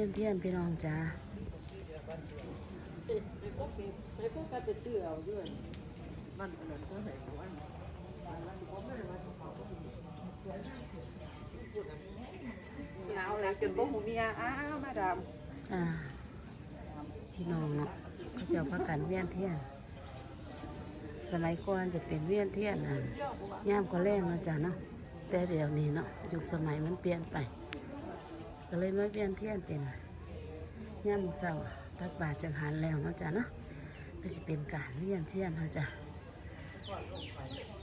ียนเทียนพี่น้องจ้าให้พวกกันจะเต๋อเอาด้วยมันอันนั้นก็นหนาวแล้วจนบ่หูเมียอ้าวมาดามอ่า พี่น้องเนาะเขาเจ้าพักกันเวียนเทียน สมัยก่อนจะเป็นเวียนเทียนอะย่ามก็แรงเนาะจ้ะเนาะแต่เดี๋ยวนี้เนาะยุคสมัยมันเปลี่ยนไป ก็เลยมาเวียนเทียนเป็นย่ามเศร้าตักบาตรจังหันแล้วเนาะจ้ะเนาะก็จะเป็นการเวียนเทียนเนาะจ้ะ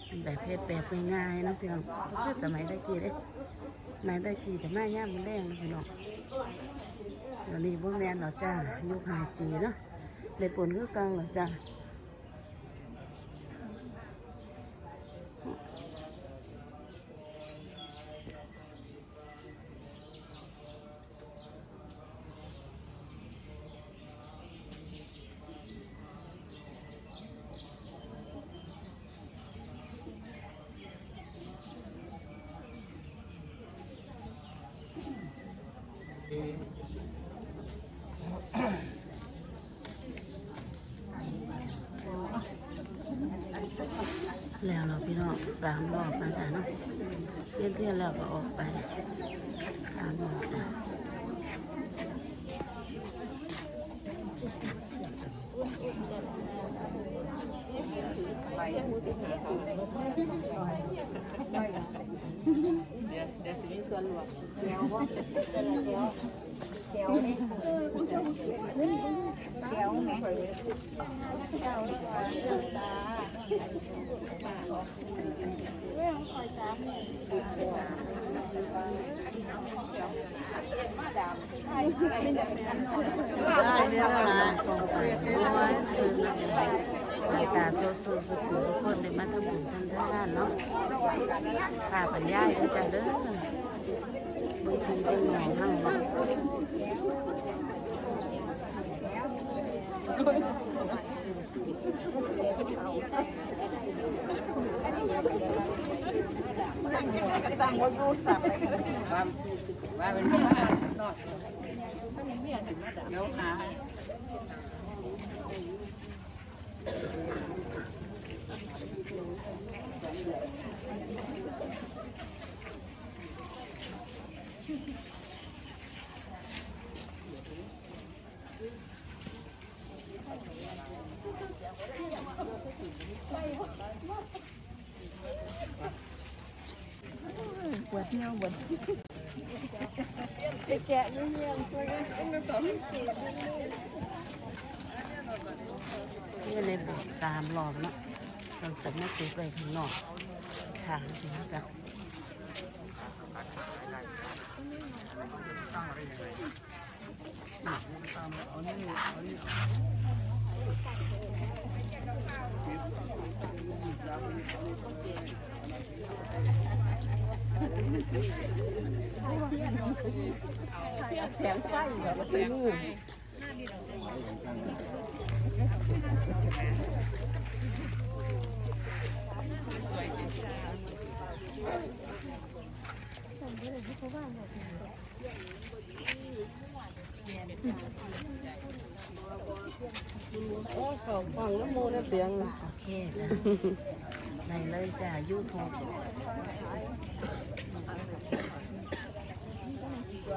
เป็นแบบเพศแบบง่ายๆนะพี่น้องเพื่อสมัยตะกี้เด้สมัยตะกี้จะมาย่ามมันแรงนะพี่น้องเดี๋ยวนี้บ่แมนหรอกจ้ายุคไฮจีเนาะเลยปนคือเก่าหรอจ้า แล้วเราพี่น้องสามรอบนะจ้ะเนาะเล่นเที่ยวแล้วก็ออกไปสามรอบเดี๋ยวเดี๋ยวสิมีส่วนรวมแก้วบ่าแก้วนี่แก้วไหมแก้วตาเรื่องคอยจามมาดามใช่ ไม่ได้เนอันได้เรื่องอะไรกองไปร้อยซื้อมาบรรยากาศโซโซสุขุทุกคนได้มาทำบุญทำทานเนาะข้าปัญญาเด้อจ้ะเด้อบุญคุณเป็นหน่อยเฮาเนา ตั้งว่าอยู่สับว่าว่าเป็นบ้านนอกเดี๋ยวหา ปวเหี่ยวปวดไปแกะเงี้ยๆช่วยกันต้องต่อนี่ในโบสถ์ตามรอบเนะต้องสำนักติดไว้ข้างนอกทางสินะจ้ะแสงไฟแบบ แสงไฟโอ้สองฝั่งน้ำมูน้เสียงโอเคจ้ะในเลยจ้ะยูทูบ เรีย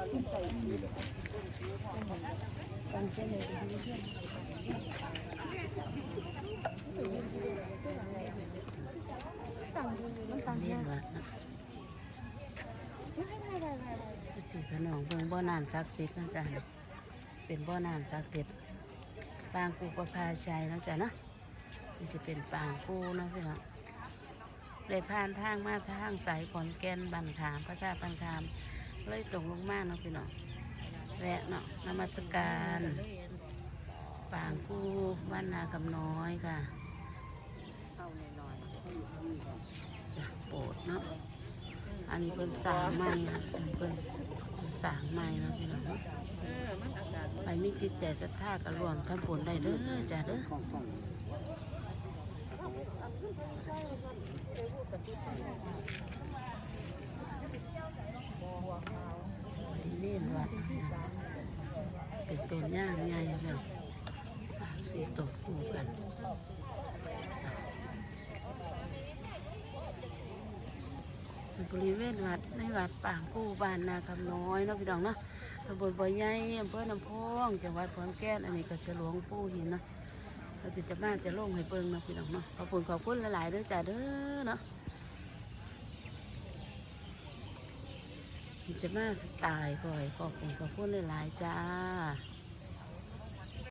นวัดนะพี่ขนองเบิ่งบ่อน้ำศักดิ์สิทธิ์นะจ๊ะเป็นบ่อน้ำศักดิ์สิทธิ์ปางกูประภาชัยนะจ๊ะนะนี่จะเป็นปางกูนะพี่น้องได้ผ่านทางมาทางสายขอนแก่นบันขามพระธาตุบันขาม เลยตรงลงมาเนาะพี่น้องแวะเนาะนมัสการปางกูบ้านนากำน้อยค่ะเข้าหน่อยจะโปรดเนาะอันนี้เป็นสางไม้นะอันนี้เป็นสางไม้เนาะพี่น้องเนาะเออมันอากาศไปมีจิตใจศรัทธาก็รวมทำผลได้เด้อจ้ะเด้อนี่เล่นวัดนะ ต้นย่างใหญ่แล้วสีต้นคู่กันบริเวณวัดในวัดป่างกู้บ้านนาคำน้อยเนาะพี่น้องเนาะตำบลบ่อใหญ่อำเภอน้ำพองจังหวัดขอนแก่นอันนี้ก็ฉลวงปู่หินเนาะเราจะจะมาจะลงให้เบิ่งเนาะพี่น้องเนาะขอบคุณขอบคุณหลายๆเด้อจ้าเด้อเนาะ จะมาสไตล์ก่อยขอบคุณขอบคุณหลายๆจ้า